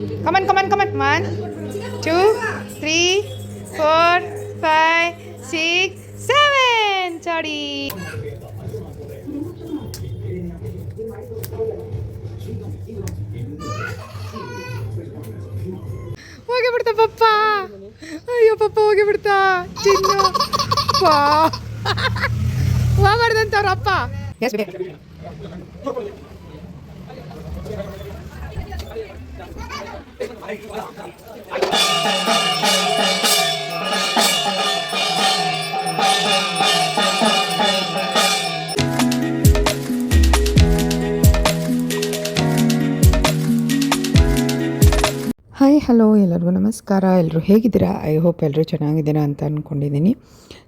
Come on, come on, come on. One, two, three, four, five, six, seven. Sorry. ಹೋಗಿ ಬಿಡ್ತಾ ಪಪ್ಪ ಅಯ್ಯೋ ಪಪ್ಪ ಹೋಗಿ ಬಿಡ್ತಾ ಚಿನ್ನು ಪಾ ಹೋಗ್ಬಾರ್ದಂತವ್ರ ಅಪ್ಪ ಎಸ್ Hi, hello, ಎಲ್ಲರಿಗೂ ನಮಸ್ಕಾರ. ಎಲ್ಲರೂ ಹೇಗಿದ್ದೀರಾ? ಐ ಹೋಪ್ ಎಲ್ಲರೂ ಚೆನ್ನಾಗಿದ್ದೀರಾ ಅಂತ ಅಂದ್ಕೊಂಡಿದ್ದೀನಿ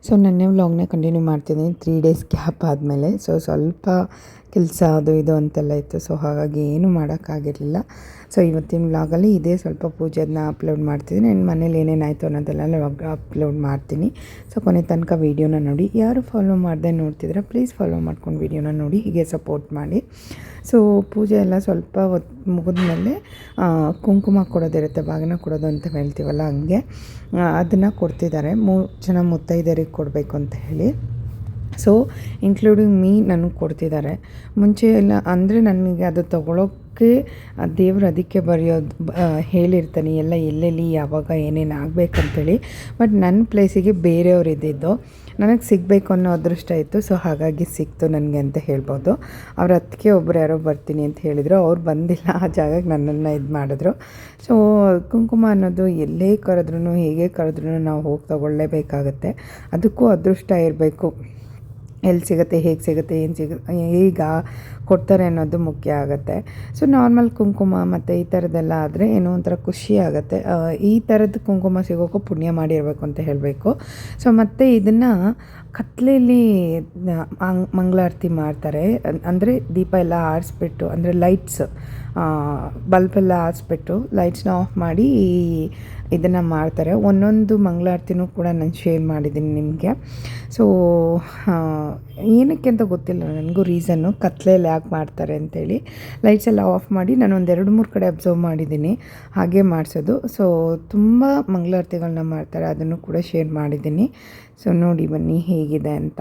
ಸೊ, ನನ್ನೇ ವ್ಲಾಗ್ನ ಕಂಟಿನ್ಯೂ ಮಾಡ್ತಿದ್ದೀನಿ. ತ್ರೀ ಡೇಸ್ ಗ್ಯಾಪ್ ಆದಮೇಲೆ. ಸೊ, ಸ್ವಲ್ಪ ಕೆಲಸ ಅದು ಇದು ಅಂತೆಲ್ಲ ಇತ್ತು. ಸೊ ಹಾಗಾಗಿ ಏನು ಮಾಡೋಕ್ಕಾಗಿರಲಿಲ್ಲ. ಸೊ ಇವತ್ತಿನ ವ್ಲಾಗಲ್ಲಿ ಇದೇ ಸ್ವಲ್ಪ ಪೂಜೆದನ್ನ ಅಪ್ಲೋಡ್ ಮಾಡ್ತಿದ್ದೀನಿ. ನನ್ನ ಮನೇಲಿ ಏನೇನಾಯಿತು ಅನ್ನೋದೆಲ್ಲ ಅಪ್ಲೋಡ್ ಮಾಡ್ತೀನಿ. ಸೊ ಕೊನೆ ತನಕ ವೀಡಿಯೋನ ನೋಡಿ. ಯಾರು ಫಾಲೋ ಮಾಡಿದೆ ನೋಡ್ತಿದ್ರೆ ಪ್ಲೀಸ್ ಫಾಲೋ ಮಾಡ್ಕೊಂಡು ವೀಡಿಯೋನ ನೋಡಿ, ಹೀಗೆ ಸಪೋರ್ಟ್ ಮಾಡಿ. ಸೊ ಪೂಜೆ ಎಲ್ಲ ಸ್ವಲ್ಪ ಹೊತ್ತು ಮುಗಿದ್ಮೇಲೆ ಕುಂಕುಮ ಕೊಡೋದಿರುತ್ತೆ, ಬಾಗಿನ ಕೊಡೋದು ಅಂತ ಹೇಳ್ತೀವಲ್ಲ ಹಂಗೆ. ಅದನ್ನು ಕೊಡ್ತಿದ್ದಾರೆ. ಮೂ, ಜನ ಮುತ್ತೈದರಿಗೆ ಕೊಡಬೇಕು ಅಂತ ಹೇಳಿ. ಸೊ ಇನ್ಕ್ಲೂಡಿಂಗ್ ಮೀ ನನಗೆ ಕೊಡ್ತಿದ್ದಾರೆ. ಮುಂಚೆ ಎಲ್ಲ ಅಂದರೆ ನನಗೆ ಅದು ತೊಗೊಳೋಕ್ಕೆ ದೇವರು ಅದಕ್ಕೆ ಬರೆಯೋದು ಹೇಳಿರ್ತಾನೆ, ಎಲ್ಲ ಎಲ್ಲೆಲ್ಲಿ, ಯಾವಾಗ, ಏನೇನು ಆಗಬೇಕಂತೇಳಿ. ಬಟ್ ನನ್ನ ಪ್ಲೇಸಿಗೆ ಬೇರೆಯವ್ರು ಇದ್ದಿದ್ದು, ನನಗೆ ಸಿಗಬೇಕು ಅನ್ನೋ ಅದೃಷ್ಟ ಇತ್ತು ಸೊ ಹಾಗಾಗಿ ಸಿಕ್ತು ನನಗೆ ಅಂತ ಹೇಳ್ಬೋದು. ಅವ್ರ ಅದಕ್ಕೆ ಒಬ್ರು ಯಾರೋ ಬರ್ತೀನಿ ಅಂತ ಹೇಳಿದರು, ಅವ್ರು ಬಂದಿಲ್ಲ, ಆ ಜಾಗಕ್ಕೆ ನನ್ನನ್ನು ಇದು ಮಾಡಿದ್ರು. ಸೊ ಕುಂಕುಮ ಅನ್ನೋದು ಎಲ್ಲೇ ಕರೆದ್ರೂ ಹೇಗೆ ಕರೆದ್ರೂ ನಾವು ಹೋಗಿ ತಗೊಳ್ಳೇಬೇಕಾಗತ್ತೆ. ಅದಕ್ಕೂ ಅದೃಷ್ಟ ಇರಬೇಕು. ಎಲ್ಲಿ ಸಿಗುತ್ತೆ, ಹೇಗೆ ಸಿಗುತ್ತೆ, ಏನು ಸಿಗುತ್ತೆ ಈಗ ಕೊಡ್ತಾರೆ ಅನ್ನೋದು ಮುಖ್ಯ ಆಗುತ್ತೆ. ಸೊ ನಾರ್ಮಲ್ ಕುಂಕುಮ ಮತ್ತು ಈ ಥರದ್ದೆಲ್ಲ ಆದರೆ ಏನೋ ಒಂಥರ ಖುಷಿ ಆಗುತ್ತೆ. ಈ ಥರದ್ದು ಕುಂಕುಮ ಸಿಗೋಕ್ಕೂ ಪುಣ್ಯ ಮಾಡಿರಬೇಕು ಅಂತ ಹೇಳಬೇಕು. ಸೊ ಮತ್ತು ಇದನ್ನು ಕತ್ಲೆಯಲ್ಲಿ ಮಂಗಳಾರತಿ ಮಾಡ್ತಾರೆ. ಅಂದರೆ ದೀಪ ಎಲ್ಲ ಆರಿಸ್ಬಿಟ್ಟು, ಅಂದರೆ ಲೈಟ್ಸ್ ಬಲ್ಬೆಲ್ಲ ಆರಿಸ್ಬಿಟ್ಟು ಲೈಟ್ಸ್ನ ಆಫ್ ಮಾಡಿ ಇದನ್ನು ಮಾಡ್ತಾರೆ. ಒಂದೊಂದು ಮಂಗಳಾರತಿನೂ ಕೂಡ ನಾನು ಶೇರ್ ಮಾಡಿದ್ದೀನಿ ನಿಮಗೆ. ಸೊ ಏನಕ್ಕೆ ಅಂತ ಗೊತ್ತಿಲ್ಲ ನನಗೂ ರೀಸನ್ನು. ಕತ್ಲೆಯಲ್ಲಿ ಯಾಕೆ ಮಾಡ್ತಾರೆ ಅಂತೇಳಿ. ಲೈಟ್ಸ್ ಎಲ್ಲ ಆಫ್ ಮಾಡಿ ನಾನು ಒಂದು ಎರಡು ಮೂರು ಕಡೆ ಅಬ್ಸರ್ವ್ ಮಾಡಿದ್ದೀನಿ. ಹಾಗೆ ಮಾಡಿಸೋದು. ಸೊ ತುಂಬ ಮಂಗಳಾರತಿಗಳನ್ನ ಮಾಡ್ತಾರೆ. ಅದನ್ನು ಕೂಡ ಶೇರ್ ಮಾಡಿದ್ದೀನಿ. ಸೊ ನೋಡಿ ಬನ್ನಿ ಹೇಗಿದೆ ಅಂತ.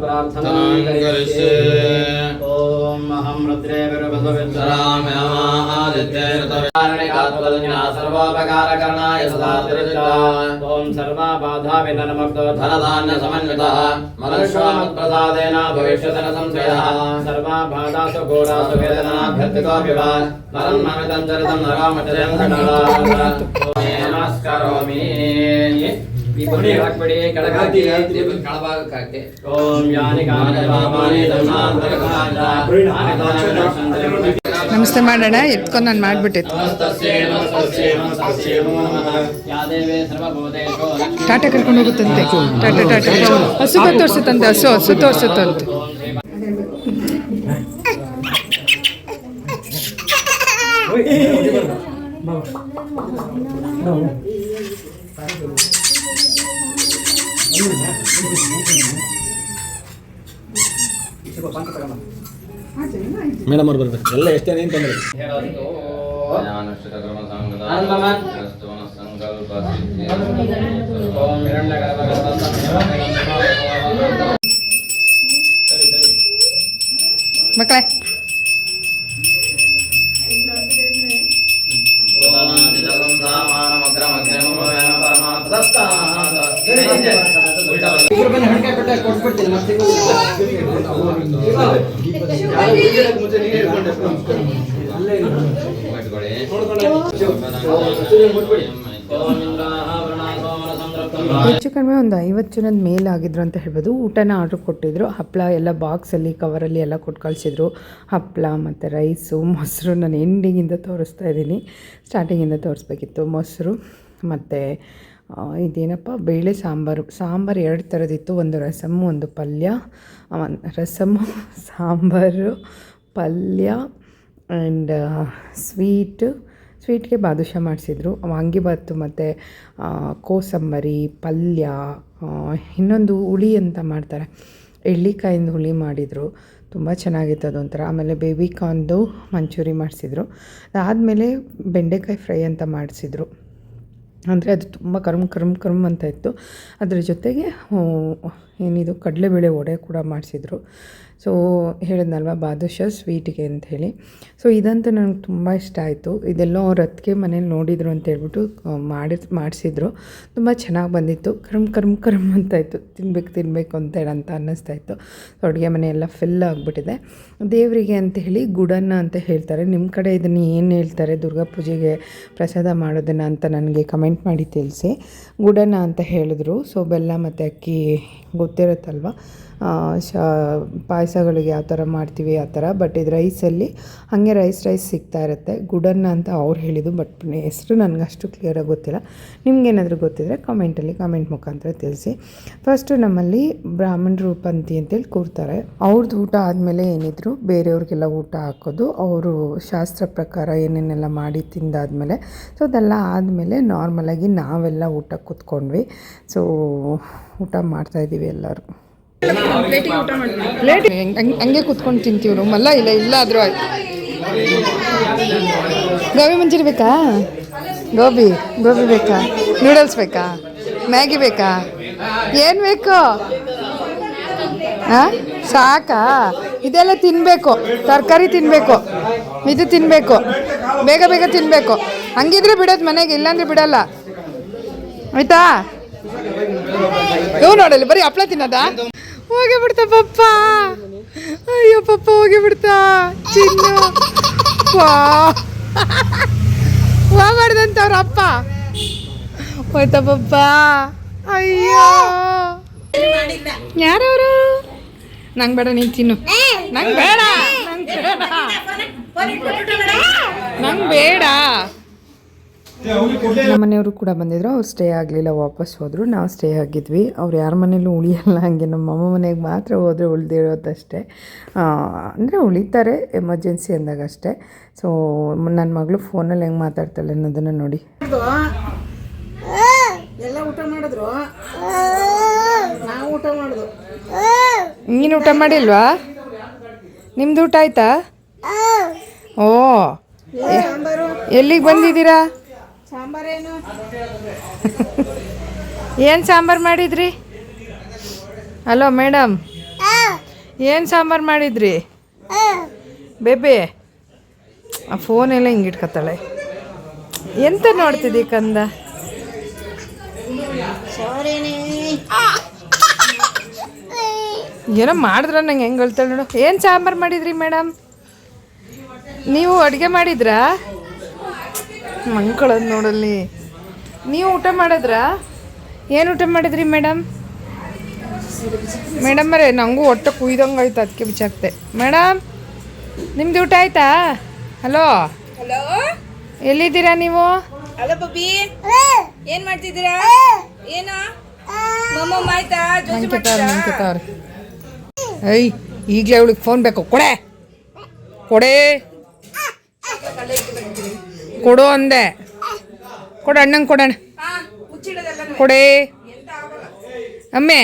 प्रार्थना करिष्ये ॐ अहं रुद्रे सर्वोपकारकरणाय सदा ॐ सर्वाबाधा विनर्मुक्तो धनधान्यसमन्वितः मनुष्योमत्प्रसादेन भविष्यति न संशयः सर्वाबाधासु घोरासु वेदनाभ्यर्थितोऽपि वा नरं ममितं चरितं नरामचर्यं नमस्करोमि ಈ ಪುಡಿ ಹಾಕ್ಬಿಡಿ ಕೆಳಗಾಕಿ ಕೆಳಭಾಗಕ್ಕೆ ಓಂ ಯಾನಿ ಕಾಮನೆ ಪಾಪಾನಿ ನಮಸ್ತೆ ಮಾಡೋಣ ಎತ್ಕೊಂಡು ನಾನು ಮಾಡಿಬಿಟ್ಟಿತ್ತು ಟಾಟಾ ಕರ್ಕೊಂಡು ಹೋಗುತ್ತಂತೆ. ಟಾಟಾ ಟಾಟಾ ಹಸು ತೋರಿಸುತ್ತಂತೆ ಹಸು ಹಸು ತೋರಿಸುತ್ತಂತೆ. ಮೇಡಮ್ ಅವ್ರು ಬರ್ಬೇಕು ಎಲ್ಲ ಎಷ್ಟೇ ಏನು ತೊಂದರೆ ಓಂ ಮಕ್ಕಳೇ ಹೆಚ್ಚು ಕಡಿಮೆ ಒಂದು ಐವತ್ತು ಜನದ ಮೇಲ್ ಆಗಿದ್ರು ಅಂತ ಹೇಳ್ಬೋದು. ಊಟನ ಆರ್ಡ್ರ್ ಕೊಟ್ಟಿದ್ರು. ಹಪ್ಪಳ ಎಲ್ಲ ಬಾಕ್ಸಲ್ಲಿ ಕವರಲ್ಲಿ ಎಲ್ಲ ಕೊಟ್ಟು ಕಳಿಸಿದ್ರು. ಹಪ್ಪಳ ಮತ್ತು ರೈಸು ಮೊಸರು ನಾನು ಎಂಡಿಂಗಿಂದ ತೋರಿಸ್ತಾ ಇದ್ದೀನಿ. ಸ್ಟಾರ್ಟಿಂಗಿಂದ ತೋರಿಸ್ಬೇಕಿತ್ತು. ಮೊಸರು ಮತ್ತು ಇದೇನಪ್ಪ? ಬೇಳೆ ಸಾಂಬಾರು. ಸಾಂಬಾರು ಎರಡು ಥರದಿತ್ತು ಒಂದು ರಸಮ್ಮು ಒಂದು ಪಲ್ಯ. ರಸಮ್ಮು ಸಾಂಬಾರು, ಪಲ್ಯ ಆ್ಯಂಡ್ ಸ್ವೀಟು. ಸ್ವೀಟ್ಗೆ ಬಾದುಷ ಮಾಡಿಸಿದ್ರು. ವಾಂಗಿಬಾತು ಮತ್ತು ಕೋಸಂಬರಿ, ಪಲ್ಯ ಇನ್ನೊಂದು ಹುಳಿ ಅಂತ ಮಾಡ್ತಾರೆ. ಎಳ್ಳಿಕಾಯಿಂದ ಹುಳಿ ಮಾಡಿದರು. ತುಂಬ ಚೆನ್ನಾಗಿತ್ತು ಅದೊಂಥರ. ಆಮೇಲೆ ಬೇಬಿ ಕಾರ್ನ್ದು ಮಂಚೂರಿ ಮಾಡಿಸಿದ್ರು. ಅದಾದಮೇಲೆ ಬೆಂಡೆಕಾಯಿ ಫ್ರೈ ಅಂತ ಮಾಡಿಸಿದ್ರು. ಅಂದರೆ ಅದು ತುಂಬ ಕರ್ಮ್ ಕರ್ಮ್ ಕರ್ಮ್ ಅಂತ ಇತ್ತು. ಅದರ ಜೊತೆಗೆ ಏನಿದು ಕಡಲೆಬೇಳೆ ವಡೆ ಕೂಡ ಮಾಡಿಸಿದ್ರು. ಸೊ ಹೇಳಿದ್ನಲ್ವ ಬಾದುಷ ಸ್ವೀಟಿಗೆ ಅಂಥೇಳಿ. ಸೊ ಇದಂತೂ ನನಗೆ ತುಂಬ ಇಷ್ಟ ಆಯಿತು. ಇದೆಲ್ಲೋ ಅವ್ರ ಅತ್ತಿಗೆ ಮನೇಲಿ ನೋಡಿದ್ರು ಅಂತ ಹೇಳ್ಬಿಟ್ಟು ಮಾಡಿ, ಮಾಡಿಸಿದ್ರು. ತುಂಬ ಚೆನ್ನಾಗಿ ಬಂದಿತ್ತು. ಕರ್ಮ್ ಕರ್ಮ್ ಕರ್ಮ್ ಅಂತ ಇತ್ತು ತಿನ್ಬೇಕು ತಿನ್ನಬೇಕು ಅಂತ ಹೇಳಿ ಅಂತ ಅನ್ನಿಸ್ತಾ ಇತ್ತು ಸೊ ಅಡುಗೆ ಮನೆಯೆಲ್ಲ ಫಿಲ್ ಆಗಿಬಿಟ್ಟಿದೆ. ದೇವರಿಗೆ ಅಂತ ಹೇಳಿ ಗುಡನ್ನ ಅಂತ ಹೇಳ್ತಾರೆ. ನಿಮ್ಮ ಕಡೆ ಇದನ್ನು ಏನು ಹೇಳ್ತಾರೆ? ದುರ್ಗಾ ಪೂಜೆಗೆ ಪ್ರಸಾದ ಮಾಡೋದನ್ನು ಅಂತ ನನಗೆ ಕಮೆಂಟ್ ಮಾಡಿ ತಿಳಿಸಿ. ಗುಡನ್ನ ಅಂತ ಹೇಳಿದ್ರು. ಸೊ ಬೆಲ್ಲ ಮತ್ತು ಅಕ್ಕಿ ಗೊತ್ತಿರುತ್ತಲ್ವ? ಶ ಶ ಪಾಯಸಗಳಿಗೆ ಯಾವ ಥರ ಮಾಡ್ತೀವಿ, ಆ ಥರ. ಬಟ್ ಇದು ರೈಸಲ್ಲಿ ಹಾಗೆ ರೈಸ್ ರೈಸ್ ಸಿಗ್ತಾ ಇರುತ್ತೆ. ಗುಡನ್ನ ಅಂತ ಅವ್ರು ಹೇಳಿದ್ದು ಬಟ್ ಹೆಸರು ನನಗೆ ಅಷ್ಟು ಕ್ಲಿಯರಾಗಿ ಗೊತ್ತಿಲ್ಲ. ನಿಮ್ಗೇನಾದರೂ ಗೊತ್ತಿದ್ರೆ ಕಮೆಂಟಲ್ಲಿ ಕಾಮೆಂಟ್ ಮುಖಾಂತರ ತಿಳಿಸಿ. ಫಸ್ಟು ನಮ್ಮಲ್ಲಿ ಬ್ರಾಹ್ಮಣರು ಪಂಥಿ ಅಂತೇಳಿ ಕೂರ್ತಾರೆ. ಅವ್ರದ್ದು ಊಟ ಆದಮೇಲೆ ಏನಿದ್ರು ಬೇರೆಯವ್ರಿಗೆಲ್ಲ ಊಟ ಹಾಕೋದು, ಅವರು ಶಾಸ್ತ್ರ ಪ್ರಕಾರ ಏನೇನೆಲ್ಲ ಮಾಡಿ ತಿಂದಾದಮೇಲೆ. ಸೊ ಅದೆಲ್ಲ ಆದಮೇಲೆ ನಾರ್ಮಲಾಗಿ ನಾವೆಲ್ಲ ಊಟ ಕೂತ್ಕೊಂಡ್ವಿ. ಸೊ ಊಟ ಮಾಡ್ತಾಯಿದ್ದೀವಿ ಎಲ್ಲರೂ. ಹಂಗೆ ಕುತ್ಕೊಂಡು ತಿಂತೀವಿ ರೂಮಲ್ಲ ಇಲ್ಲ ಇಲ್ಲ ಆದರೂ ಆಯ್ತು. ಗೋಬಿ ಮಂಚೂರಿ ಬೇಕಾ? ಗೋಬಿ ಗೋಬಿ ಬೇಕಾ? ನೂಡಲ್ಸ್ ಬೇಕಾ? ಮ್ಯಾಗಿ ಬೇಕಾ? ಏನು ಬೇಕು? ಹಾಂ ಸಾಕಾ? ಇದೆಲ್ಲ ತಿನ್ನಬೇಕು ತರಕಾರಿ ತಿನ್ನಬೇಕು ಇದು ತಿನ್ನಬೇಕು ಬೇಗ ಬೇಗ ತಿನ್ನಬೇಕು ಹಂಗಿದ್ರೆ ಬಿಡೋದು ಮನೆಗೆ, ಇಲ್ಲಾಂದ್ರೆ ಬಿಡಲ್ಲ. ಆಯ್ತಾ? ನೀವು ನೋಡಲ್ಲ, ಬರೀ ಹಪ್ಳ ತಿನ್ನದ? ಹೋಗಿ ಬಿಡ್ತ ಪಪ್ಪ. ಅಯ್ಯೋ ಪಪ್ಪ ಹೋಗಿ ಬಿಡ್ತ ಚಿನ್ನು. ವಾ. ಅವ್ರ ಅಪ್ಪ. ಹೋಯ್ತ ಪಪ್ಪ. ಅಯ್ಯೋ. ಯಾರವರು? ನಂಗೆ ಬೇಡ ನೀನು ತಿನ್ನು ನಂಗೆ ಬೇಡ. ನಂಗೆ ಬೇಡ. ನಂಗೆ ಬೇಡ. ಮನೆಯವರು ಕೂಡ ಬಂದಿದ್ರು ಅವ್ರು ಸ್ಟೇ ಆಗಲಿಲ್ಲ ವಾಪಸ್ ಹೋದರು. ನಾವು ಸ್ಟೇ ಆಗಿದ್ವಿ. ಅವ್ರು ಯಾರ ಮನೇಲೂ ಉಳಿಯಲ್ಲ ಹಂಗೆ ನಮ್ಮ ಅಮ್ಮ ಮನೆಗೆ ಮಾತ್ರ ಹೋದರೆ ಉಳಿದಿರೋದಷ್ಟೇ. ಅಂದರೆ ಉಳಿತಾರೆ ಎಮರ್ಜೆನ್ಸಿ ಅಂದಾಗ ಅಷ್ಟೇ ಸೊ ನನ್ನ ಮಗಳು ಫೋನಲ್ಲಿ ಹೆಂಗೆ ಮಾತಾಡ್ತಾಳೆ ಅನ್ನೋದನ್ನು ನೋಡಿ. ಎಲ್ಲ ಊಟ ಮಾಡಿದ್ರು? ನಾವು ಊಟ ಮಾಡಿದ್ರು ನೀನು ಊಟ ಮಾಡಿಲ್ವಾ? ನಿಮ್ದು ಊಟ ಆಯ್ತಾ? ಓ ಎಲ್ಲಿಗೆ ಬಂದಿದ್ದೀರಾ? ಸಾಂಬಾರೇನು? ಏನು ಸಾಂಬಾರು ಮಾಡಿದ್ರಿ? ಹಲೋ ಮೇಡಮ್ ಏನು ಸಾಂಬಾರು ಮಾಡಿದ್ರಿ? ಬೇಬಿ. ಆ ಫೋನೆಲ್ಲ ಹಿಂಗೆ ಇಟ್ಕೊತಾಳೆ. ಎಂತ ನೋಡ್ತಿದ್ದಿ ಕಂದ? ಏನೋ ಮಾಡಿದ್ರ ನಂಗೆ ಹೆಂಗೆ ಹೇಳ್ತಾಳೆ ನೋಡು. ಏನು ಸಾಂಬಾರು ಮಾಡಿದ್ರಿ ಮೇಡಮ್ ನೀವು ಅಡುಗೆ ಮಾಡಿದ್ರಾ? ಮಂಕಳದ್ ನೋಡಲ್ಲಿ. ನೀವು ಊಟ ಮಾಡಿದ್ರಾ? ಏನು ಊಟ ಮಾಡಿದ್ರಿ ಮೇಡಮ್ ಮೇಡಮ್ ಅರೇ ನನಗೂ ಹೊಟ್ಟೆ ಕುಯ್ದಂಗೆ ಆಯ್ತು ಅದಕ್ಕೆ ಬಿಚ್ಚಾಕ್ತೆ. ಮೇಡಮ್ ನಿಮ್ದು ಊಟ ಆಯ್ತಾ? ಹಲೋ? ಹಲೋ? ಎಲ್ಲಿದ್ದೀರಾ ನೀವು? ಹಲೋ ಬಬ್ಬಿ ಏನ್ ಮಾಡ್ತಿದ್ದೀರಾ? ಐ ಈಗಲೇ ಅವಳಿಗೆ ಫೋನ್ ಬೇಕು. ಕೊಡೆ. ಕೊಡೆ. ಕೊಡು ಅಂದೆ. ಕೊಡು ಅಣ್ಣಂಗೆ ಕೊಡೋಣ ಕೊಡೆ. ಅಮ್ಮೆ.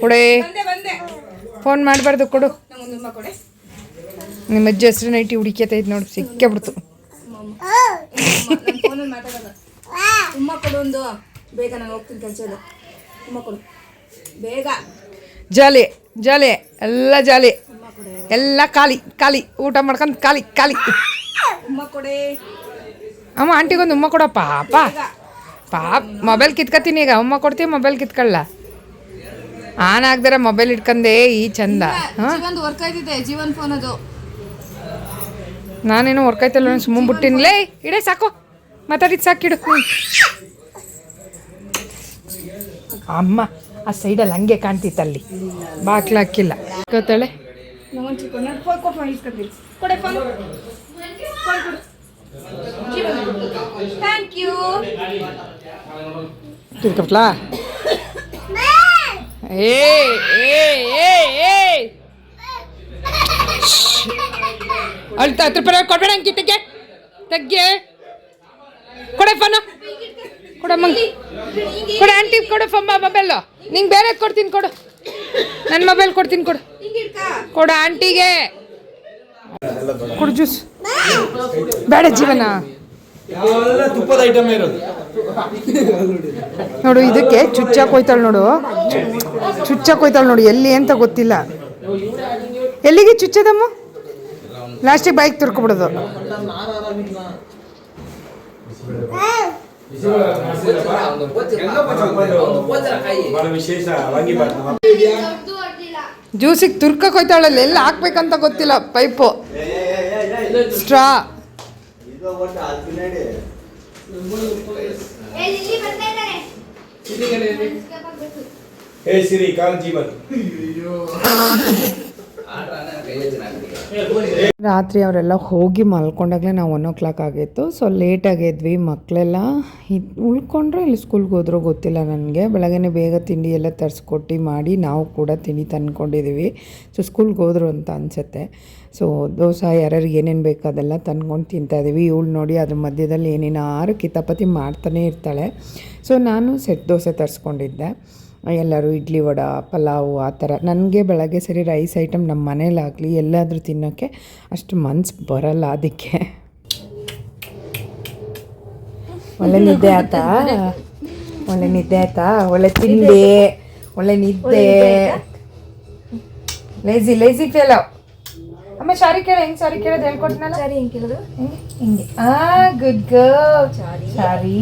ಕೊಡೆ. ಫೋನ್ ಮಾಡಬಾರ್ದು ಕೊಡು. ನಿಮ್ಮ ಅಜ್ಜಿ ಹೆಸರು ನೈಟಿ ಹುಡುಕ್ಯತೈತೆ ನೋಡಿ ಸಿಕ್ಕೇ ಬಿಡ್ತು ಜಾಲಿ ಜಾಲಿ ಎಲ್ಲ ಜಾಲಿ. ಎಲ್ಲ ಖಾಲಿ ಖಾಲಿ ಊಟ ಮಾಡ್ಕೊಂಡು ಖಾಲಿ ಖಾಲಿ. ಉಮ್ಮ ಕೊಡೆ. ಅಮ್ಮ ಆಂಟಿಗೊಂದು ಉಮ್ಮ ಕೊಡ ಪಾಪ ಪಾಪ ಮೊಬೈಲ್ ಕಿತ್ಕೊತೀನಿ ಈಗ. ಉಮ್ಮ ಕೊಡ್ತೀವಿ ಮೊಬೈಲ್ ಕಿತ್ಕೊಳ್ಳ ಆನ್ ಆಗ್ದಾರೆ ಮೊಬೈಲ್ ಇಟ್ಕೊಂಡೆ ಈ ಚಂದ. ಹಾಂ? ಜೀವನ್ ವರ್ಕ್ ಆಯ್ತಿದೆ ಜೀವನ್ ಫೋನ್ ಅದು. ನಾನೇನು ವರ್ಕ್ ಆಯ್ತಲ್ಲ ಸುಮ್ಮನೆ ಬಿಟ್ಟಿನ್ಲೇ ಇಡೇ ಸಾಕು. ಮಾತಾಡಿದ್ ಸಾಕಿಡು. ಅಮ್ಮ ಆ ಸೈಡಲ್ಲಿ ಹಂಗೆ ಕಾಣ್ತಿತ್ತಲ್ಲಿ. ಬಾಕ್ಲ ಹಾಕಿಲ್ಲ. ಗೊತ್ತಾಳೆ ನಮ್ಮೊಂದು ಚಿಕ್ಕ ನಾನು ಫೋನ್ ಕೊಟ್ಟು ಮಾಡಿ ಇಸ್ಕೊತೀನಿ ಕೊಡೆ ಫೋನ್ ಫೋನ್ ಕೊಡು ಥ್ಯಾಂಕ್ ಯು ತಿರ್ಕಪ್ಲಾ ಏ ಏ ಏ ಏ ಅಳ್ತಾ ಹತ್ತು ರೂಪಾಯಿ ಕೊಡ್ಬೇಡ ಅಂಕಿ ತೆಗೆ ತೆಗ್ಗೆ ಕೊಡೆ ಫೋನು ಕೊಡಮ್ಮ ಕೊಡು ಆಂಟಿ ಕೊಡು ಫಮ್ಮ ಮೊಬೈಲ್ ನಿಂಗೆ ಬೇರೆ ಕೊಡ್ತೀನಿ ಕೊಡು ನನ್ನ ಮೊಬೈಲ್ ಕೊಡ್ತೀನಿ ಕೊಡು. ಕೊಡು ಆಂಟಿಗೆ. ಕೊಡು ಜ್ಯೂಸ್ ಬೇಡ ಜೀವನ. ತುಪ್ಪದ ಐಟಮ್ ಇರೋದು. ನೋಡು ಇದಕ್ಕೆ ಚುಚ್ಚಾಕ್ ಹೋಯ್ತಾಳೆ ನೋಡು. ಚುಚ್ಚಾಕ್ ಹೋಯ್ತಾಳೆ ನೋಡು ಎಲ್ಲಿ ಅಂತ ಗೊತ್ತಿಲ್ಲ. ಎಲ್ಲಿಗೆ ಚುಚ್ಚದಮ್ಮ? ಲಾಸ್ಟಿಗೆ ಬೈಕ್ ತುರ್ಕೊಬಿಡೋದು. ಜ್ಯೂಸಿಗೆ ತುರ್ಕಕ್ಕೆ ಹೋಯ್ತಾಳಲ್ಲ ಎಲ್ಲಿ ಹಾಕ್ಬೇಕಂತ ಗೊತ್ತಿಲ್ಲ pipe. Straw. Hey Siri call Jeevan ರಾತ್ರಿ ಅವರೆಲ್ಲ ಹೋಗಿ ಮಲ್ಕೊಂಡಾಗಲೇ ನಾವು ಒನ್ ಓ ಕ್ಲಾಕ್ ಆಗಿತ್ತು ಸೊ ಲೇಟಾಗಿ ಎದ್ವಿ ಮಕ್ಕಳೆಲ್ಲ ಉಳ್ಕೊಂಡ್ರೆ ಇಲ್ಲಿ ಸ್ಕೂಲ್ಗೆ ಹೋದ್ರೂ ಗೊತ್ತಿಲ್ಲ ನನಗೆ. ಬೆಳಗ್ಗೆ ಬೇಗ ತಿಂಡಿ ಎಲ್ಲ ತರಿಸ್ಕೊಟ್ಟು ಮಾಡಿ ನಾವು ಕೂಡ ತಿಂಡಿ ತಂದ್ಕೊಂಡಿದ್ದೀವಿ ಸೊ ಸ್ಕೂಲ್ಗೆ ಹೋದ್ರು ಅಂತ ಅನಿಸುತ್ತೆ. ಸೊ ದೋಸೆ ಯಾರ್ಯಾರು ಏನೇನು ಬೇಕು ಅದೆಲ್ಲ ತಂದ್ಕೊಂಡು ತಿಂತಾಯಿದ್ದೀವಿ ಇವಳು ನೋಡಿ ಅದ್ರ ಮಧ್ಯದಲ್ಲಿ ಏನೇನಾರು ಕಿತಾಪತಿ ಮಾಡ್ತಾನೇ ಇರ್ತಾಳೆ. ಸೊ ನಾನು ಸೆಟ್ ದೋಸೆ ತರಿಸ್ಕೊಂಡಿದ್ದೆ. ಎಲ್ಲರೂ ಇಡ್ಲಿ ವಡ ಪಲಾವು ಆ ಥರ. ನನಗೆ ಬೆಳಗ್ಗೆ ಸರಿ ರೈಸ್ ಐಟಮ್ ನಮ್ಮ ಮನೇಲಾಗಲಿ ಎಲ್ಲಾದರೂ ತಿನ್ನೋಕ್ಕೆ ಅಷ್ಟು ಮನ್ಸು ಬರಲ್ಲ ಅದಕ್ಕೆ. ಒಳ್ಳೆ ನಿದ್ದೆ ಆಯ್ತಾ? ಒಳ್ಳೆ ನಿದ್ದೆ ಆಯ್ತಾ? ಒಳ್ಳೆ ತಿಂಡಿ ಒಳ್ಳೆ ನಿದ್ದೆ. ಲೇಜಿ ಲೇಜಿ ಫೇಲೋ ಅಮ್ಮ ಸಾರಿ ಕೇಳ ಹೆಂಗ್ ಸಾರಿ ಕೇಳೋದು ಹೇಳ್ಕೊಟ್ನಲ್ಲ ಸರಿ ಹೆಂಗೆ ಕೇಳಿದ್ರು ಹಿಂಗೆ ಹಿಂಗೆ ಆ ಗುಡ್ ಗರ್ಲ್ ಸಾರಿ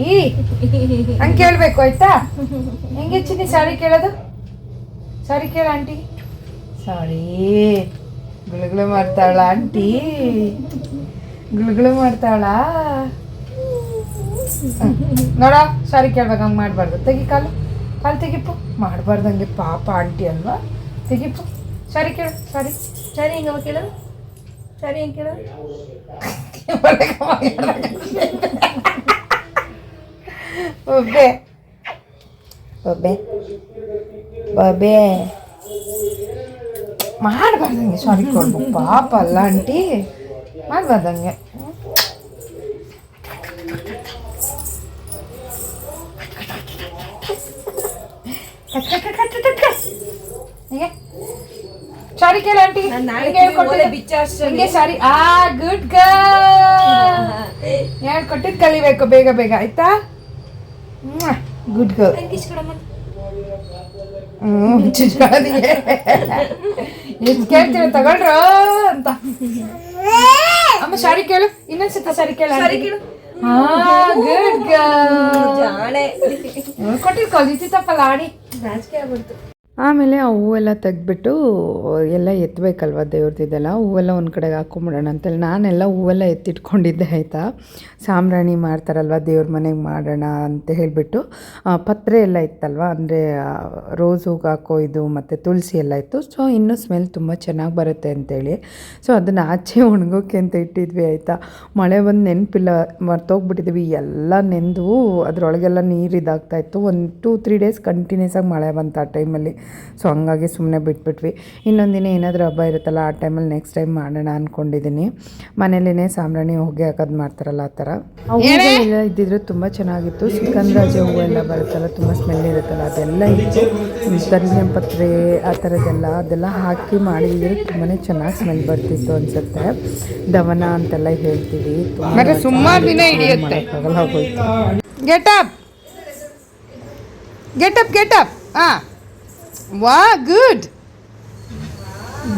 ಹಂಗೆ ಕೇಳಬೇಕು ಆಯ್ತಾ ಹೆಂಗೆ ಚಿನ್ನಿ ಸಾರಿ ಕೇಳೋದು ಸಾರಿ ಕೇಳ ಆಂಟಿ ಸಾರಿ ಗುಳುಗುಳು ಮಾಡ್ತಾಳ ಆಂಟಿ ಗುಳುಗುಳು ಮಾಡ್ತಾಳ ನೋಡ ಸಾರಿ ಕೇಳ್ಬೇಕು ಹಂಗೆ ಮಾಡಬಾರ್ದು ತೆಗಿ ಕಾಲು ಕಾಲು ತೆಗಿಪ್ಪು ಮಾಡಬಾರ್ದು ಹಂಗೆ ಪಾಪ ಆಂಟಿ ಅಲ್ವಾ ತೆಗಿಪ್ಪು ಸಾರಿ ಕೇಳು ಸಾರಿ ಸರಿ ಹೆಂಗಮ್ಮ ಕೇಳೋದು ಸರಿ ಹೆಂಗೆ ಕೇಳೋದು ಒಬ್ಬೆ ಒಬ್ಬೆ ಬಬೆ ಮಾಡಬಾರ್ದಂಗೆ ಸಾರಿ ಕೊಡ್ಬೇಕು ಪಾಪ ಅಲ್ಲ ಆಂಟಿ ಮಾಡಬಾರ್ದಂಗೆ ಸಾರಿ ಕೇಳ ಆಂಟಿ ನಾನ್ ನಾಳೆ ಹೇಳ್ಕೊಟ್ಟಿದ್ದೆ. ಒಲೆ ಬಿಚ್ಚಾಡ್ಸೋದು. ಹಿಂಗೆ ಸಾರಿ ಆ ಗುಡ್ ಗರ್ಲ್ ಹೇಳ್ಕೊಟ್ಟಿದ್ ಕಲಿಬೇಕು ಬೇಗ ಬೇಗ ಆಯ್ತಾ? ಗುಡ್ ಗರ್ಲ್ ಎಷ್ಟು ಕೇಳ್ತೀರ ತಗೊಳ್ರ ಅಂತ. ಅಮ್ಮ ಸಾರಿ ಕೇಳು. ಇನ್ನೊಂದ್ಸತಿ ಸಾರಿ ಕೇಳು ಸಾರಿ ಕೇಳು. ಗುಡ್ ಗರ್ಲ್ ಜಾಣೆ. ಕೊಟ್ಟಿದ್ದು ಕಲಿತಿತ್ತಪ್ಪಲ್ಲ ಆಡಿ ನಾಚಿಕೆ ಆಗ್ಬಿಡ್ತು. ಆಮೇಲೆ ಆ ಹೂವೆಲ್ಲ ತೆಗೆದ್ಬಿಟ್ಟು ಎಲ್ಲ ಎತ್ತಬೇಕಲ್ವ ದೇವ್ರದಿದ್ದೆಲ್ಲ ಹೂವೆಲ್ಲ ಒಂದು ಕಡೆಗೆ ಹಾಕೊಂಬಿಡೋಣ ಅಂತೇಳಿ ನಾನೆಲ್ಲ ಹೂವೆಲ್ಲ ಎತ್ತಿಟ್ಕೊಂಡಿದ್ದೆ, ಆಯಿತಾ? ಸಾಂಬ್ರಾಣಿ ಮಾಡ್ತಾರಲ್ವ ದೇವ್ರ ಮನೆಗೆ ಮಾಡೋಣ ಅಂತ ಹೇಳಿಬಿಟ್ಟು ಪತ್ರೆ ಎಲ್ಲ ಇತ್ತಲ್ವ? ಅಂದರೆ ರೋಸ್ ಹೂಗೆ ಹಾಕೋ ಇದು ಮತ್ತು ತುಳಸಿ ಎಲ್ಲ ಇತ್ತು. ಸೊ, ಇನ್ನೂ ಸ್ಮೆಲ್ ತುಂಬ ಚೆನ್ನಾಗಿ ಬರುತ್ತೆ ಅಂತೇಳಿ. ಸೊ, ಅದನ್ನು ಆಚೆ ಒಣಗೋಕೆ ಅಂತ ಇಟ್ಟಿದ್ವಿ, ಆಯಿತಾ? ಮಳೆ ಬಂದು ನೆನಪಿಲ್ಲ, ಮರ್ತೋಗ್ಬಿಟ್ಟಿದ್ವಿ. ಎಲ್ಲ ನೆಂದು ಅದರೊಳಗೆಲ್ಲ ನೀರು ಇದಾಗ್ತಾಯಿತ್ತು ಒಂದು ಟೂ ತ್ರೀ ಡೇಸ್ ಕಂಟಿನ್ಯೂಸ್ ಆಗಿ ಮಳೆ ಬಂತು ಆ ಟೈಮಲ್ಲಿ ಸೊ ಹಂಗಾಗಿ ಸುಮ್ಮನೆ ಬಿಟ್ಬಿಟ್ವಿ. ಇನ್ನೊಂದು ದಿನ ಏನಾದರೂ ಹಬ್ಬ ಇರುತ್ತಲ್ಲ ಆ ಟೈಮಲ್ಲಿ ನೆಕ್ಸ್ಟ್ ಟೈಮ್ ಮಾಡೋಣ ಅಂದ್ಕೊಂಡಿದ್ದೀನಿ ಮನೇಲಿನೇ ಸಾಂಬ್ರಾಣಿ ಹೊಗೆ ಹಾಕೋದು ಮಾಡ್ತಾರಲ್ಲ ಆ ಥರ. ಆ ಇದ್ದಿದ್ರು ತುಂಬ ಚೆನ್ನಾಗಿತ್ತು. ಹೂವು ಎಲ್ಲ ಬರುತ್ತಲ್ಲ ತುಂಬ ಸ್ಮೆಲ್ ಇರುತ್ತಲ್ಲ ಅದೆಲ್ಲ ಇತ್ತು. ಕರಿನೆ ಪತ್ರೆ ಆ ಥರದ್ದೆಲ್ಲ ಅದೆಲ್ಲ ಹಾಕಿ ಮಾಡಿದ್ರೆ ತುಂಬಾ ಚೆನ್ನಾಗಿ ಸ್ಮೆಲ್ ಬರ್ತಿತ್ತು ಅನ್ಸುತ್ತೆ. ದವನ ಅಂತೆಲ್ಲ ಹೇಳ್ತೀವಿ. ಸುಮಾರು ದಿನ ಹಿಡಿಯುತ್ತೆ. Get up get up get up ಹಾ ವಾ ಗುಡ್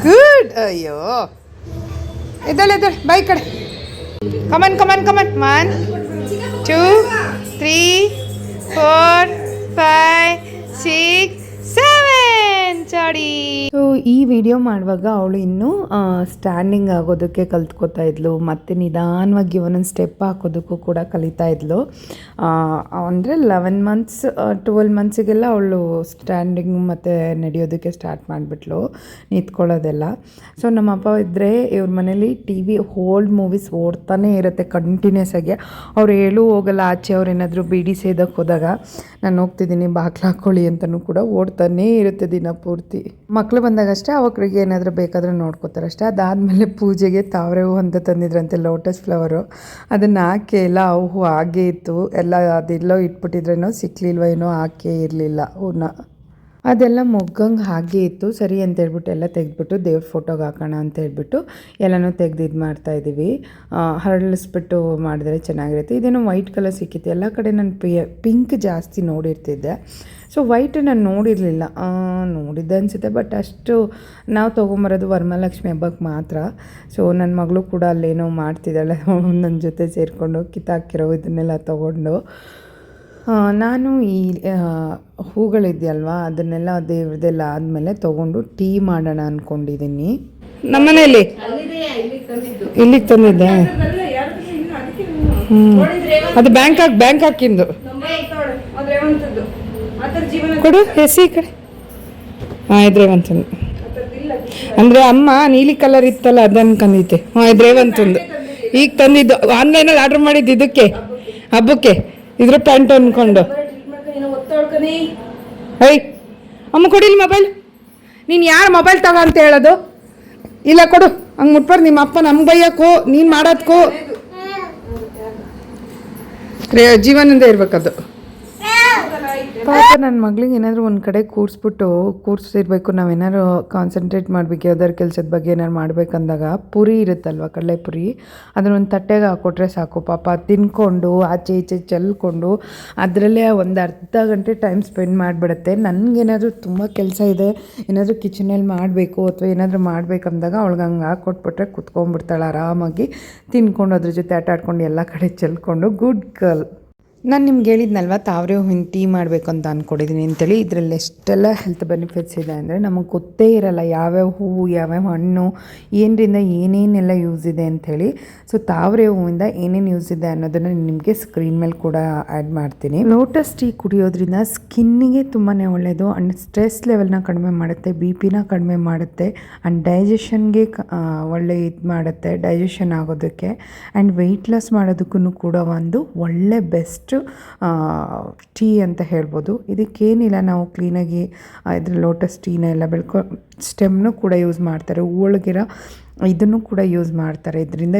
ಗುಡ್ ಅಯ್ಯೋ ಎದ್ದಳು ಎದ್ದಳು ಬೈ ಕಡೆ come on come on come on one two three four five six seven ಚಾಡಿ ಸೊ ಈ ವಿಡಿಯೋ ಮಾಡುವಾಗ ಅವಳು ಇನ್ನೂ ಸ್ಟ್ಯಾಂಡಿಂಗ್ ಆಗೋದಕ್ಕೆ ಕಲ್ತ್ಕೋತಾ ಇದ್ಲು. ಮತ್ತು ನಿಧಾನವಾಗಿ ಒಂದೊಂದು ಸ್ಟೆಪ್ ಹಾಕೋದಕ್ಕೂ ಕೂಡ ಕಲಿತಾ ಇದ್ಲು. ಅಂದರೆ ಲೆವೆನ್ ಮಂತ್ಸ್ ಟ್ವೆಲ್ ಮಂತ್ಸಿಗೆಲ್ಲ ಅವಳು ಸ್ಟ್ಯಾಂಡಿಂಗ್ ಮತ್ತು ನಡೆಯೋದಕ್ಕೆ ಸ್ಟಾರ್ಟ್ ಮಾಡಿಬಿಟ್ಲು, ನಿಂತ್ಕೊಳ್ಳೋದೆಲ್ಲ. ಸೊ ನಮ್ಮ ಅಪ್ಪ ಇದ್ದರೆ ಇವ್ರ ಮನೇಲಿ ಟಿ ವಿ ಓಲ್ಡ್ ಮೂವೀಸ್ ಓಡ್ತಾನೆ ಇರುತ್ತೆ ಕಂಟಿನ್ಯೂಸ್ ಆಗಿ. ಅವ್ರು ಹೇಳೂ ಹೋಗಲ್ಲ, ಆಚೆ ಅವ್ರು ಏನಾದರೂ ಬಿಡಿ ಸೇದಕ್ಕೆ ಹೋದಾಗ, ನಾನು ಹೋಗ್ತಿದ್ದೀನಿ, ಬಾಗಿಲು ಹಾಕ್ಕೊಳ್ಳಿ ಅಂತಲೂ ಕೂಡ ಓಡ್ತಾನೇ ಇರುತ್ತೆ ದಿನ ಪೂರ್ತಿ ಮಕ್ಕಳು ಬಂದಾಗ ಅಷ್ಟೇ ಅವಕ್ರಿಗೆ ಏನಾದರೂ ಬೇಕಾದರೂ ನೋಡ್ಕೋತಾರೆ ಅಷ್ಟೇ ಅದಾದಮೇಲೆ ಪೂಜೆಗೆ ತಾವರೆ ಹೂವು ಅಂತ ತಂದಿದ್ರಂತೆ ಲೋಟಸ್ ಫ್ಲವರು ಅದನ್ನು ಹಾಕಿ ಎಲ್ಲ ಹೂ ಹಾಗೇ ಇತ್ತು. ಎಲ್ಲ ಅದೆಲ್ಲೋ ಇಟ್ಬಿಟ್ಟಿದ್ರೇನೋ ಸಿಕ್ಲಿಲ್ವೋ ಏನೋ ಹಾಕೇ ಇರಲಿಲ್ಲ ಹೂನ. ಅದೆಲ್ಲ ಮೊಗ್ಗಂಗೆ ಹಾಗೆ ಇತ್ತು. ಸರಿ ಅಂತ ಹೇಳ್ಬಿಟ್ಟು ಎಲ್ಲ ತೆಗೆದ್ಬಿಟ್ಟು ದೇವ್ರ ಫೋಟೋಗೆ ಹಾಕೋಣ ಅಂತ ಹೇಳ್ಬಿಟ್ಟು ಎಲ್ಲನೂ ತೆಗ್ದು ಇದು ಮಾಡ್ತಾಯಿದ್ದೀವಿ ಹರಳಿಸ್ಬಿಟ್ಟು ಮಾಡಿದ್ರೆ ಚೆನ್ನಾಗಿರುತ್ತೆ. ಇದೇನೋ ವೈಟ್ ಕಲರ್ ಸಿಕ್ಕಿತ್ತು. ಎಲ್ಲ ಕಡೆ ನಾನು ಪಿಂಕ್ ಜಾಸ್ತಿ ನೋಡಿರ್ತಿದ್ದೆ. ಸೊ ವೈಟ್ ನಾನು ನೋಡಿರಲಿಲ್ಲ. ನೋಡಿದ್ದೆ ಅನಿಸುತ್ತೆ. ಬಟ್ ಅಷ್ಟು ನಾವು ತೊಗೊಂಬರೋದು ವರಮಹಾಲಕ್ಷ್ಮಿ ಹಬ್ಬಕ್ಕೆ ಮಾತ್ರ. ಸೊ ನನ್ನ ಮಗಳು ಕೂಡ ಅಲ್ಲೇನೋ ಮಾಡ್ತಿದ್ದಾಳೆ. ನನ್ನ ಜೊತೆ ಸೇರಿಕೊಂಡು ಕಿತ್ತಾಕಿರೋ ಇದನ್ನೆಲ್ಲ ತೊಗೊಂಡು. ನಾನು ಈ ಹೂಗಳಿದೆಯಲ್ವಾ? ಅದನ್ನೆಲ್ಲ ದೇವ್ರದ್ದೆಲ್ಲ ಆದಮೇಲೆ ತೊಗೊಂಡು ಟೀ ಮಾಡೋಣ ಅಂದ್ಕೊಂಡಿದ್ದೀನಿ ನಮ್ಮನೇಲಿ ಇಲ್ಲಿಗೆ ತಂದಿದ್ದೆ. ಹ್ಞೂ ಅದು ಬ್ಯಾಂಕಾಕ್ ಬ್ಯಾಂಕಾಕಿಂದು ಬ್ಯಾಂಕ್ ಹಾಕಿಂದು ಕೊಡು ಎಸಿ ಈ ಕಡೆ. ಹಾಂ ಇದ್ರೇವಂತಂದು ಅಂದರೆ ಅಮ್ಮ ನೀಲಿ ಕಲರ್ ಇತ್ತಲ್ಲ ಅದನ್ನು ಕಂದಿತ್ತೆ ಹಾಂ ಇದ್ರೇವಂತಂದು ಈಗ ತಂದಿದ್ದು ಆನ್ಲೈನಲ್ಲಿ ಆರ್ಡ್ರ್ ಮಾಡಿದ್ದು ಇದಕ್ಕೆ ಹಬ್ಬಕ್ಕೆ ಇದ್ರ ಪ್ಯಾಂಟ್ ಅಂದ್ಕೊಂಡು ಐ ಅಮ್ಮ ಕೊಡಿಲ್ಲ ಮೊಬೈಲ್ ನೀನು ಯಾರು ಮೊಬೈಲ್ ತಗೋ ಅಂತ ಹೇಳೋದು? ಇಲ್ಲ ಕೊಡು. ಹಂಗೆ ಮುಟ್ಬಾರ್ದು ನಿಮ್ಮ ಅಪ್ಪ ನಮ್ಗೆ ಬೈಯಕ್ಕೋ ನೀನು ಮಾಡೋದಕ್ಕೂ. ಜೀವನದಿಂದ ಇರ್ಬೇಕದು. ಪಾಪ ನನ್ನ ಮಗಳಿಗೆ ಏನಾದರೂ ಒಂದು ಕಡೆ ಕೂರಿಸ್ಬಿಟ್ಟು ಕೂರಿಸಿರ್ಬೇಕು ನಾವೇನಾದ್ರು ಕಾನ್ಸಂಟ್ರೇಟ್ ಮಾಡಬೇಕು, ಯಾವ್ದಾದ್ರು ಕೆಲಸದ ಬಗ್ಗೆ ಏನಾದ್ರು ಮಾಡ್ಬೇಕಂದಾಗ ಪುರಿ ಇರುತ್ತಲ್ವ ಕಡಲೆ ಪುರಿ ಅದನ್ನೊಂದು ತಟ್ಟೆಗೆ ಹಾಕ್ಕೊಟ್ರೆ ಸಾಕು. ಪಾಪ ತಿನ್ಕೊಂಡು, ಆಚೆ ಈಚೆ ಚೆಲ್ಕೊಂಡು ಅದರಲ್ಲೇ ಒಂದು ಅರ್ಧ ಗಂಟೆ ಟೈಮ್ ಸ್ಪೆಂಡ್ ಮಾಡಿಬಿಡುತ್ತೆ. ನನಗೇನಾದರೂ ತುಂಬ ಕೆಲಸ ಇದೆ, ಏನಾದರೂ ಕಿಚನಲ್ಲಿ ಮಾಡಬೇಕು ಅಥವಾ ಏನಾದರೂ ಮಾಡಬೇಕಂದಾಗ ಅವಳಿಗೆ ಹಂಗೆ ಹಾಕ್ಕೊಟ್ಬಿಟ್ರೆ ಕುತ್ಕೊಂಡ್ಬಿಡ್ತಾಳೆ ಆರಾಮಾಗಿ ತಿನ್ಕೊಂಡು ಅದ್ರ ಜೊತೆ ಆಟ ಆಡ್ಕೊಂಡು ಎಲ್ಲ ಕಡೆ ಚೆಲ್ಕೊಂಡು. ಗುಡ್ ಗರ್ಲ್ ನಾನು ನಿಮ್ಗೆ ಹೇಳಿದ್ನಲ್ವ, ತಾವರೆ ಹೂವಿನ ಟೀ ಮಾಡಬೇಕು ಅಂತ ಅಂದ್ಕೊಂಡಿದ್ದೀನಿ ಅಂತೇಳಿ. ಇದರಲ್ಲಿ ಎಷ್ಟೆಲ್ಲ ಹೆಲ್ತ್ ಬೆನಿಫಿಟ್ಸ್ ಇದೆ ಅಂದರೆ ನಮಗೆ ಗೊತ್ತೇ ಇರಲ್ಲ ಯಾವ್ಯಾವ ಹೂವು ಯಾವ್ಯಾವ ಹಣ್ಣು, ಏನರಿಂದ ಏನೇನೆಲ್ಲ ಯೂಸ್ ಇದೆ ಅಂಥೇಳಿ ಸೊ ತಾವರೆ ಹೂವಿಂದ ಏನೇನು ಯೂಸ್ ಇದೆ ಅನ್ನೋದನ್ನು ನಿಮಗೆ ಸ್ಕ್ರೀನ್ ಮೇಲೆ ಕೂಡ ಆ್ಯಡ್ ಮಾಡ್ತೀನಿ. ಲೋಟಸ್ ಟೀ ಕುಡಿಯೋದ್ರಿಂದ ಸ್ಕಿನ್ನಿಗೆ ತುಂಬಾ ಒಳ್ಳೆಯದು ಆ್ಯಂಡ್ ಸ್ಟ್ರೆಸ್ ಲೆವೆಲ್ನ ಕಡಿಮೆ ಮಾಡುತ್ತೆ ಬಿ ಪಿನ ಕಡಿಮೆ ಮಾಡುತ್ತೆ ಆ್ಯಂಡ್ ಡೈಜೆಷನ್ಗೆ ಒಳ್ಳೆ ಇದು ಮಾಡುತ್ತೆ ಡೈಜೆಷನ್ ಆಗೋದಕ್ಕೆ. ಆ್ಯಂಡ್ ವೆಯ್ಟ್ ಲಾಸ್ ಮಾಡೋದಕ್ಕೂ ಕೂಡ ಒಂದು ಒಳ್ಳೆ ಬೆಸ್ಟ್ ಟೀ ಅಂತ ಹೇಳ್ಬೋದು. ಇದಕ್ಕೇನಿಲ್ಲ ನಾವು ಕ್ಲೀನಾಗಿ ಇದ್ರ ಲೋಟಸ್ ಟೀನ ಎಲ್ಲ ಬೆಳ್ಕೊ, ಸ್ಟೆಮ್ನು ಕೂಡ ಯೂಸ್ ಮಾಡ್ತಾರೆ. ಹೂವೊಳಗಿರೋ ಇದನ್ನು ಕೂಡ ಯೂಸ್ ಮಾಡ್ತಾರೆ. ಇದರಿಂದ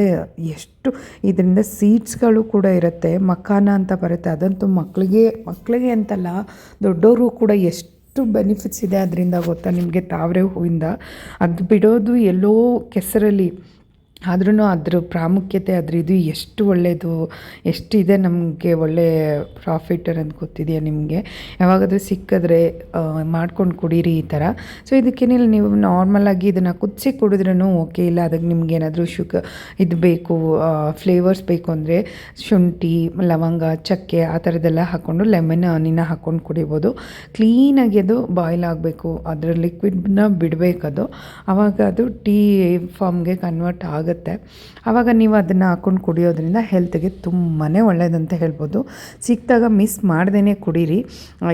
ಎಷ್ಟು, ಇದರಿಂದ ಸೀಡ್ಸ್ಗಳು ಕೂಡ ಇರುತ್ತೆ. ಮಖಾನ ಅಂತ ಬರುತ್ತೆ. ಅದಂತೂ ಮಕ್ಕಳಿಗೆ ಮಕ್ಕಳಿಗೆ ಅಂತಲ್ಲ ದೊಡ್ಡವರು ಕೂಡ ಎಷ್ಟು ಬೆನಿಫಿಟ್ಸ್ ಇದೆ ಅದರಿಂದ ಗೊತ್ತಾ ನಿಮಗೆ ತಾವರೆ ಹೂವಿಂದ. ಅದು ಬಿಡೋದು ಎಲ್ಲೋ ಕೆಸರಲ್ಲಿ ಆದ್ರೂ ಅದ್ರ ಪ್ರಾಮುಖ್ಯತೆ, ಅದ್ರ ಇದು ಎಷ್ಟು ಒಳ್ಳೆಯದು ಎಷ್ಟಿದೆ ನಮಗೆ ಒಳ್ಳೆ ಪ್ರಾಫಿಟ್ ಅನ್ನೋದು ಗೊತ್ತಿದೆಯಾ ನಿಮಗೆ? ಯಾವಾಗಾದರೂ ಸಿಕ್ಕಿದ್ರೆ ಮಾಡ್ಕೊಂಡು ಕುಡೀರಿ ಈ ಥರ. ಸೊ ಇದಕ್ಕೇನಿಲ್ಲ, ನೀವು ನಾರ್ಮಲಾಗಿ ಇದನ್ನು ಕುದಿಸಿ ಕುಡಿದ್ರೂ ಓಕೆ ಇಲ್ಲ ಅದಕ್ಕೆ ನಿಮ್ಗೆ ಏನಾದರೂ ಶುಗ ಇದು ಬೇಕು ಫ್ಲೇವರ್ಸ್ ಬೇಕು ಅಂದರೆ ಶುಂಠಿ, ಲವಂಗ, ಚಕ್ಕೆ, ಆ ಥರದ್ದೆಲ್ಲ ಹಾಕ್ಕೊಂಡು ಲೆಮನ್ ಹನಿನ ಹಾಕ್ಕೊಂಡು ಕುಡಿಬೋದು. ಕ್ಲೀನಾಗಿ ಅದು ಬಾಯ್ಲ್ ಆಗಬೇಕು. ಅದರ ಲಿಕ್ವಿಡ್ನ ಬಿಡಬೇಕದು ಆವಾಗ ಅದು. ಟೀ ಫಾರ್ಮ್ಗೆ ಕನ್ವರ್ಟ್ ಆಗುತ್ತೆ. ಆವಾಗ ನೀವು ಅದನ್ನು ಹಾಕ್ಕೊಂಡು ಕುಡಿಯೋದ್ರಿಂದ ಹೆಲ್ತ್ಗೆ ತುಂಬಾ ಒಳ್ಳೆಯದಂತ ಹೇಳ್ಬೋದು. ಸಿಕ್ಕಿದಾಗ ಮಿಸ್ ಮಾಡ್ದೇ ಕುಡೀರಿ.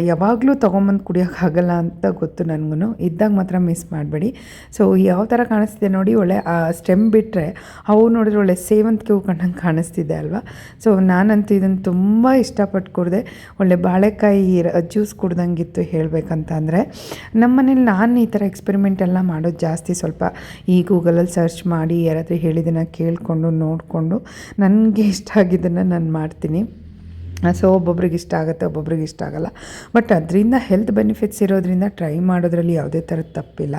ಯಾವಾಗಲೂ ತೊಗೊಂಬಂದು ಕುಡಿಯೋಕ್ಕಾಗಲ್ಲ ಅಂತ ಗೊತ್ತು ನನಗೂ ಇದ್ದಾಗ ಮಾತ್ರ ಮಿಸ್ ಮಾಡಬೇಡಿ. ಸೊ ಯಾವ ಥರ ಕಾಣಿಸ್ತಿದೆ ನೋಡಿ, ಒಳ್ಳೆ ಸ್ಟೆಮ್ ಬಿಟ್ಟರೆ ಅವು ನೋಡಿದ್ರೆ ಒಳ್ಳೆ ಸೇವಂತಿಗೆ ಹೂ ಕಂಡಂಗೆ ಕಾಣಿಸ್ತಿದೆ ಅಲ್ವಾ? ಸೊ ನಾನಂತೂ ಇದನ್ನು ತುಂಬ ಇಷ್ಟಪಟ್ಟು ಕುಡಿದೆ. ಒಳ್ಳೆ ಬಾಳೆಕಾಯಿ ಜ್ಯೂಸ್ ಕುಡ್ದಂಗಿತ್ತು ಹೇಳಬೇಕಂತ ಅಂದರೆ. ನಮ್ಮನೇಲಿ ನಾನು ಈ ಥರ ಎಕ್ಸ್ಪೆರಿಮೆಂಟ್ ಎಲ್ಲ ಮಾಡೋದು ಜಾಸ್ತಿ ಸ್ವಲ್ಪ ಈ ಗೂಗಲಲ್ಲಿ ಸರ್ಚ್ ಮಾಡಿ, ಯಾರಾದರೂ ಹೇಳಿದ್ದನ್ನು ಕೇಳಿಕೊಂಡು, ನೋಡಿಕೊಂಡು ನನಗೆ ಇಷ್ಟ ಆಗಿದ್ದನ್ನು ನಾನು ಮಾಡ್ತೀನಿ. ಸೊ ಒಬ್ಬೊಬ್ರಿಗೆ ಇಷ್ಟ ಆಗುತ್ತೆ, ಒಬ್ಬೊಬ್ರಿಗೆ ಇಷ್ಟ ಆಗಲ್ಲ. ಬಟ್ ಅದರಿಂದ ಹೆಲ್ತ್ ಬೆನಿಫಿಟ್ಸ್ ಇರೋದ್ರಿಂದ ಟ್ರೈ ಮಾಡೋದ್ರಲ್ಲಿ ಯಾವುದೇ ಥರದ ತಪ್ಪಿಲ್ಲ.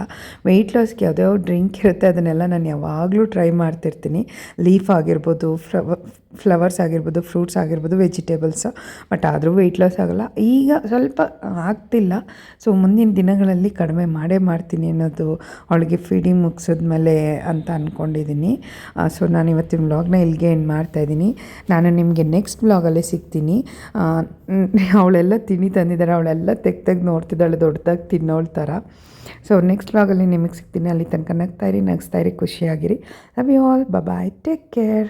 ವೆಯ್ಟ್ ಲಾಸ್ಗೆ ಯಾವುದ್ಯಾವ ಡ್ರಿಂಕ್ ಇರುತ್ತೆ, ಅದನ್ನೆಲ್ಲ ನಾನು ಯಾವಾಗಲೂ ಟ್ರೈ ಮಾಡ್ತಿರ್ತೀನಿ. ಲೀಫ್ ಆಗಿರ್ಬೋದು ಫ್ಲವ ಫ್ಲವರ್ಸ್ ಆಗಿರ್ಬೋದು, ಫ್ರೂಟ್ಸ್ ಆಗಿರ್ಬೋದು ವೆಜಿಟೇಬಲ್ಸ್ ಬಟ್ ಆದರೂ ವೆಯ್ಟ್ ಲಾಸ್ ಆಗೋಲ್ಲ. ಈಗ ಸ್ವಲ್ಪ ಆಗ್ತಿಲ್ಲ. ಸೊ ಮುಂದಿನ ದಿನಗಳಲ್ಲಿ ಕಡಿಮೆ ಮಾಡೇ ಮಾಡ್ತೀನಿ ಅನ್ನೋದು ಅವಳಿಗೆ ಫೀಡಿಂಗ್ ಮುಗಿಸಿದ್ಮೇಲೆ ಅಂತ ಅಂದ್ಕೊಂಡಿದ್ದೀನಿ ಸೊ ನಾನು ಇವತ್ತಿನ ವ್ಲಾಗ್ನ ಇಲ್ಲಿಗೆ ಎಂಡ್ ಮಾಡ್ತಾಯಿದ್ದೀನಿ ನಾನು ನಿಮಗೆ ನೆಕ್ಸ್ಟ್ ವ್ಲಾಗಲ್ಲೇ ಸಿಗ್ತೀನಿ. ಅವಳೆಲ್ಲ ತಿಂಡಿ ತಂದಿದ್ದಾರೆ. ಅವಳೆಲ್ಲ ತೆಗ್ ತೆಗ್ದು ನೋಡ್ತಿದ್ದಾಳೆ, ದೊಡ್ಡದಾಗಿ ತಿನ್ನೋಳ ಥರ. ಸೊ ನೆಕ್ಸ್ಟ್ ವ್ಲಾಗಲ್ಲಿ ನಿಮಗೆ ಸಿಗ್ತೀನಿ. ಅಲ್ಲಿ ತನಕ ನಗ್ತಾಯಿರಿ ನಗ್ಸ್ತಾಯಿರಿ ಖುಷಿಯಾಗಿರಿ. Love you all bye take care